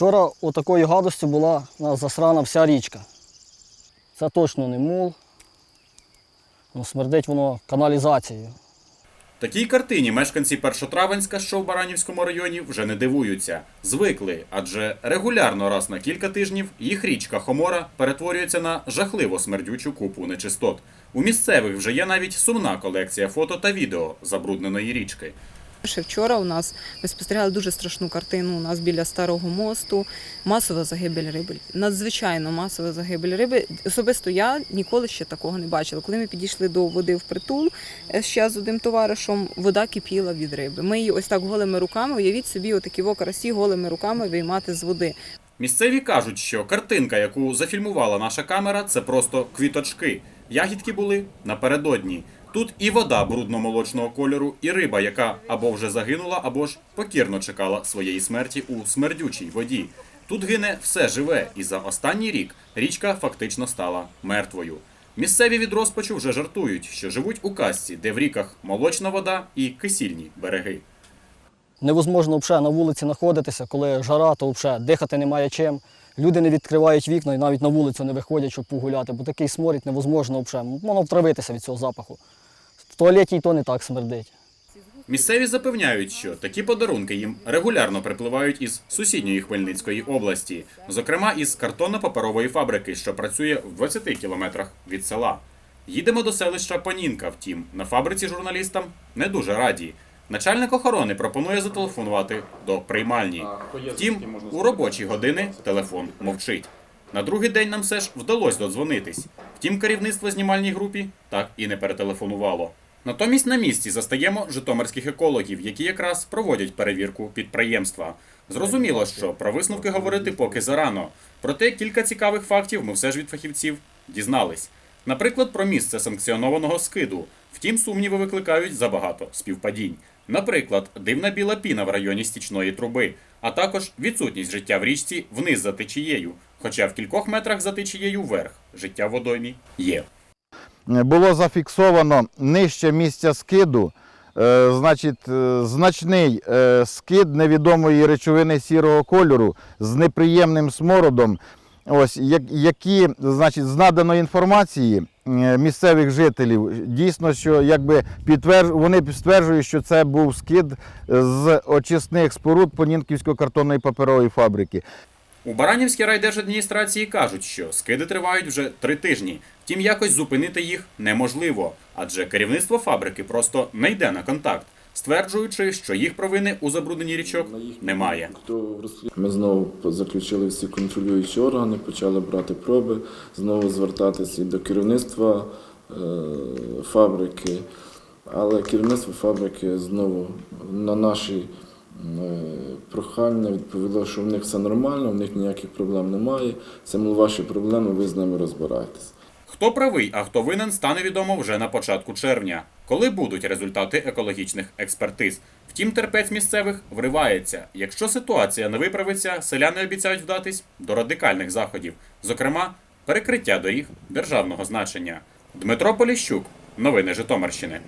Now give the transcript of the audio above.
Вчора отакою гадостю була нас засрана вся річка. Це точно не мул. Ну, смердить воно каналізацією. Такій картині мешканці Першотравенська, що в Баранівському районі, вже не дивуються. Звикли, адже регулярно раз на кілька тижнів їх річка Хомора перетворюється на жахливо смердючу купу нечистот. У місцевих вже є навіть сумна колекція фото та відео забрудненої річки. Ще вчора у нас ми спостерігали дуже страшну картину. У нас біля старого мосту масова загибель риби. Надзвичайно масова загибель риби. Особисто я ніколи ще такого не бачила. Коли ми підійшли до води в притул е, ще з одним товаришем, вода кипіла від риби. Ми її ось так голими руками. Уявіть собі, отакі во карасі голими руками виймати з води. Місцеві кажуть, що картинка, яку зафільмувала наша камера, це просто квіточки. Ягідки були напередодні. Тут і вода брудно-молочного кольору, і риба, яка або вже загинула, або ж покірно чекала своєї смерті у смердючій воді. Тут гине все живе, і за останній рік річка фактично стала мертвою. Місцеві від розпачу вже жартують, що живуть у казці, де в ріках молочна вода і кисільні береги. Невозможно взагалі на вулиці знаходитися, коли жара, то взагалі дихати немає чим. Люди не відкривають вікна і навіть на вулицю не виходять, щоб погуляти, бо такий сморід невозможно взагалі. Можна втравитися від цього запаху. Туалеті і то не так смердить. Місцеві запевняють, що такі подарунки їм регулярно припливають із сусідньої Хмельницької області, зокрема із картонно-паперової фабрики, що працює в 20 кілометрах від села. Їдемо до селища Панінка. Втім, на фабриці журналістам не дуже раді. Начальник охорони пропонує зателефонувати до приймальні. Втім, у робочі години телефон мовчить. На другий день нам все ж вдалося додзвонитись. Втім, керівництво знімальній групі так і не перетелефонувало. Натомість на місці застаємо житомирських екологів, які якраз проводять перевірку підприємства. Зрозуміло, що про висновки говорити поки зарано. Проте кілька цікавих фактів ми все ж від фахівців дізнались. Наприклад, про місце санкціонованого скиду. Втім, сумніви викликають забагато співпадінь. Наприклад, дивна біла піна в районі стічної труби, а також відсутність життя в річці вниз за течією. Хоча в кількох метрах за течією вверх життя в водоймі є. Було зафіксовано нижче місця скиду, е, значить, е, значний е, скид невідомої речовини сірого кольору з неприємним смородом. Ось, які, значить, з наданої інформації місцевих жителів, дійсно, що якби підтверж... вони стверджують, що це був скид з очисних споруд Понінківської картонної паперової фабрики. У Баранівській райдержадміністрації кажуть, що скиди тривають вже три тижні. Втім, якось зупинити їх неможливо, адже керівництво фабрики просто не йде на контакт, стверджуючи, що їх провини у забрудненні річок немає. Ми знову заключили всі контролюючі органи, почали брати проби, знову звертатися і до керівництва е, фабрики. Але керівництво фабрики знову на наші е, прохання відповіло, що в них все нормально, в них ніяких проблем немає. Це мов ваші проблеми, ви з ними розбираєтесь. Хто правий, а хто винен, стане відомо вже на початку червня, коли будуть результати екологічних експертиз. Втім, терпець місцевих вривається. Якщо ситуація не виправиться, селяни обіцяють вдатись до радикальних заходів, зокрема, перекриття доріг державного значення. Дмитро Поліщук, новини Житомирщини.